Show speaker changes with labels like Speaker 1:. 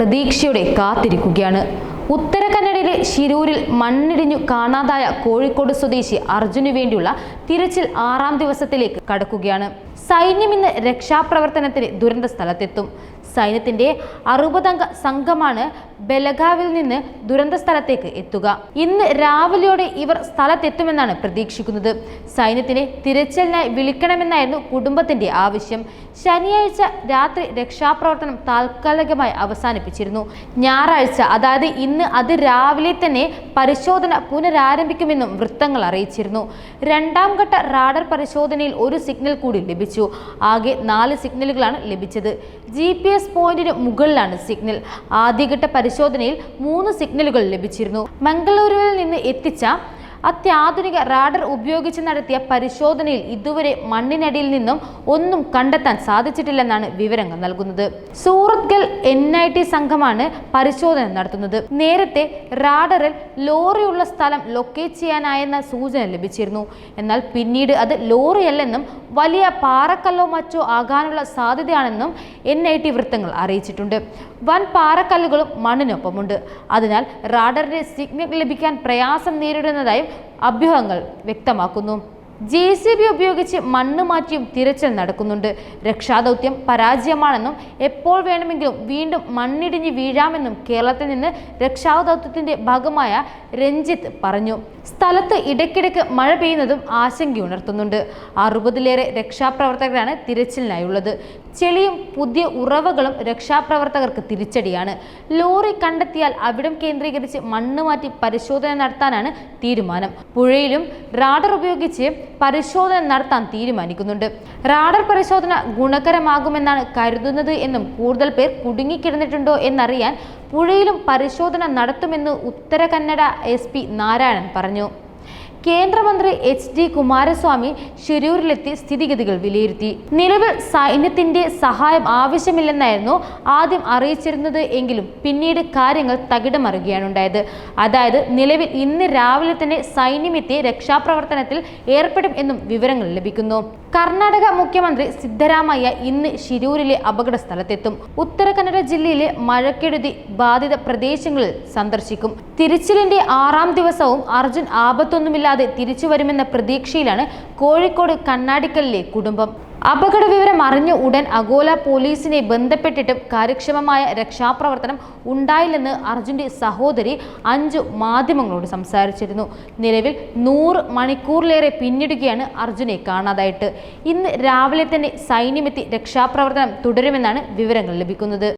Speaker 1: പ്രതീക്ഷയോടെ കാത്തിരിക്കുകയാണ്. ഉത്തര കന്നഡയിലെ ശിരൂരിൽ മണ്ണിടിഞ്ഞു കാണാതായ കോഴിക്കോട് സ്വദേശി അർജുനു വേണ്ടിയുള്ള തിരച്ചിൽ ആറാം ദിവസത്തിലേക്ക് കടക്കുകയാണ്. സൈന്യം ഇന്ന് രക്ഷാപ്രവർത്തനത്തിന് ദുരന്ത സ്ഥലത്തെത്തും. സൈന്യത്തിന്റെ അറുപതംഗ സംഘമാണ് ബലഗാവിൽ നിന്ന് ദുരന്ത സ്ഥലത്തേക്ക് എത്തുക. ഇന്ന് രാവിലെയോടെ ഇവർ സ്ഥലത്തെത്തുമെന്നാണ് പ്രതീക്ഷിക്കുന്നത്. സൈന്യത്തിനെ തിരച്ചിലിനായി വിളിക്കണമെന്നായിരുന്നു കുടുംബത്തിന്റെ ആവശ്യം. ശനിയാഴ്ച രാത്രി രക്ഷാപ്രവർത്തനം താൽക്കാലികമായി അവസാനിപ്പിച്ചിരുന്നു. ഞായറാഴ്ച അതായത് ഇന്ന് അത് രാവിലെ തന്നെ പരിശോധന പുനരാരംഭിക്കുമെന്നും വൃത്തങ്ങൾ അറിയിച്ചിരുന്നു. രണ്ടാം ഘട്ട റാഡർ പരിശോധനയിൽ ഒരു സിഗ്നൽ കൂടി ലഭിച്ചു. ആകെ നാല് സിഗ്നലുകളാണ് ലഭിച്ചത്. ജി പോയിന്റിന് മുകളിലാണ് സിഗ്നൽ. ആദ്യഘട്ട പരിശോധനയിൽ മൂന്ന് സിഗ്നലുകൾ ലഭിച്ചിരുന്നു. മംഗളൂരുവിൽ നിന്ന് എത്തിച്ച അത്യാധുനിക റാഡർ ഉപയോഗിച്ച് നടത്തിയ പരിശോധനയിൽ ഇതുവരെ മണ്ണിനടിയിൽ നിന്നും ഒന്നും കണ്ടെത്താൻ സാധിച്ചിട്ടില്ലെന്നാണ് വിവരങ്ങൾ നൽകുന്നത്. സൂറത്ഗൽ എൻ ഐ ടി സംഘമാണ് പരിശോധന നടത്തുന്നത്. നേരത്തെ റാഡറിൽ ലോറിയുള്ള സ്ഥലം ലൊക്കേറ്റ് ചെയ്യാനായെന്ന സൂചന ലഭിച്ചിരുന്നു. എന്നാൽ പിന്നീട് അത് ലോറിയല്ലെന്നും വലിയ പാറക്കല്ലോ മറ്റോ ആകാനുള്ള സാധ്യതയാണെന്നും എൻ ഐ ടി വൃത്തങ്ങൾ അറിയിച്ചിട്ടുണ്ട്. വൻ പാറക്കല്ലുകളും മണ്ണിനൊപ്പമുണ്ട്. അതിനാൽ റാഡറിന്റെ സിഗ്നൽ ലഭിക്കാൻ പ്രയാസം നേരിടുന്നതായും അഭ്യൂഹങ്ങൾ വ്യക്തമാക്കുന്നു. ജെ സി ബി ഉപയോഗിച്ച് മണ്ണ് മാറ്റിയും തിരച്ചിൽ നടക്കുന്നുണ്ട്. രക്ഷാദൗത്യം പരാജയമാണെന്നും എപ്പോൾ വേണമെങ്കിലും വീണ്ടും മണ്ണിടിഞ്ഞ് വീഴാമെന്നും കേരളത്തിൽ നിന്ന് രക്ഷാദൗത്യത്തിന്റെ ഭാഗമായ രഞ്ജിത്ത് പറഞ്ഞു. സ്ഥലത്ത് ഇടയ്ക്കിടയ്ക്ക് മഴ പെയ്യുന്നതും ആശങ്കയുണർത്തുന്നുണ്ട്. അറുപതിലേറെ രക്ഷാപ്രവർത്തകരാണ് തിരച്ചിലിനായുള്ളത്. ചെളിയും പുതിയ ഉറവകളും രക്ഷാപ്രവർത്തകർക്ക് തിരിച്ചടിയാണ്. ലോറി കണ്ടെത്തിയാൽ അവിടം കേന്ദ്രീകരിച്ച് മണ്ണ് മാറ്റി പരിശോധന നടത്താനാണ് തീരുമാനം. പുഴയിലും റാഡർ ഉപയോഗിച്ച് പരിശോധന നടത്താൻ തീരുമാനിക്കുന്നുണ്ട്. റാഡർ പരിശോധന ഗുണകരമാകുമെന്നാണ് കരുതുന്നത് എന്നും കൂടുതൽ പേർ കുടുങ്ങിക്കിടന്നിട്ടുണ്ടോ എന്നറിയാൻ പുഴയിലും പരിശോധന നടത്തുമെന്ന് ഉത്തര കന്നഡ എസ് പി നാരായണൻ പറഞ്ഞു. കേന്ദ്രമന്ത്രി എച്ച് ഡി കുമാരസ്വാമി ഷിരൂരിലെത്തി സ്ഥിതിഗതികൾ വിലയിരുത്തി. നിലവിൽ സൈന്യത്തിന്റെ സഹായം ആവശ്യമില്ലെന്നായിരുന്നു ആദ്യം അറിയിച്ചിരുന്നത് എങ്കിലും പിന്നീട് കാര്യങ്ങൾ തകിടമറിയുകയാണ് ഉണ്ടായത് അതായത് നിലവിൽ ഇന്ന് രാവിലെ തന്നെ സൈന്യമെത്തി രക്ഷാപ്രവർത്തനത്തിൽ ഏർപ്പെടും എന്നും വിവരങ്ങൾ ലഭിക്കുന്നു. കർണാടക മുഖ്യമന്ത്രി സിദ്ധരാമയ്യ ഇന്ന് ഷിരൂരിലെ അപകട സ്ഥലത്തെത്തും ഉത്തര കന്നഡ ജില്ലയിലെ മഴക്കെടുതി ബാധിത പ്രദേശങ്ങളിൽ സന്ദർശിക്കും. തിരിച്ചിലിന്റെ ആറാം ദിവസവും അർജുൻ ആപത്തൊന്നുമില്ലാതെ തിരിച്ചു വരുമെന്ന പ്രതീക്ഷയിലാണ് കോഴിക്കോട് കണ്ണാടിക്കലിലെ കുടുംബം. അപകട വിവരം അറിഞ്ഞ ഉടൻ അഗോല പോലീസിനെ ബന്ധപ്പെട്ടിട്ടും കാര്യക്ഷമമായ രക്ഷാപ്രവർത്തനം ഉണ്ടായില്ലെന്ന് അർജുന്റെ സഹോദരി അഞ്ചു മാധ്യമങ്ങളോട് സംസാരിച്ചിരുന്നു. നിലവിൽ നൂറ് മണിക്കൂറിലേറെ പിന്നിടുകയാണ് അർജുനെ കാണാതായിട്ട്. ഇന്ന് രാവിലെ തന്നെ സൈന്യമെത്തി രക്ഷാപ്രവർത്തനം തുടരുമെന്നാണ് വിവരങ്ങൾ ലഭിക്കുന്നത്.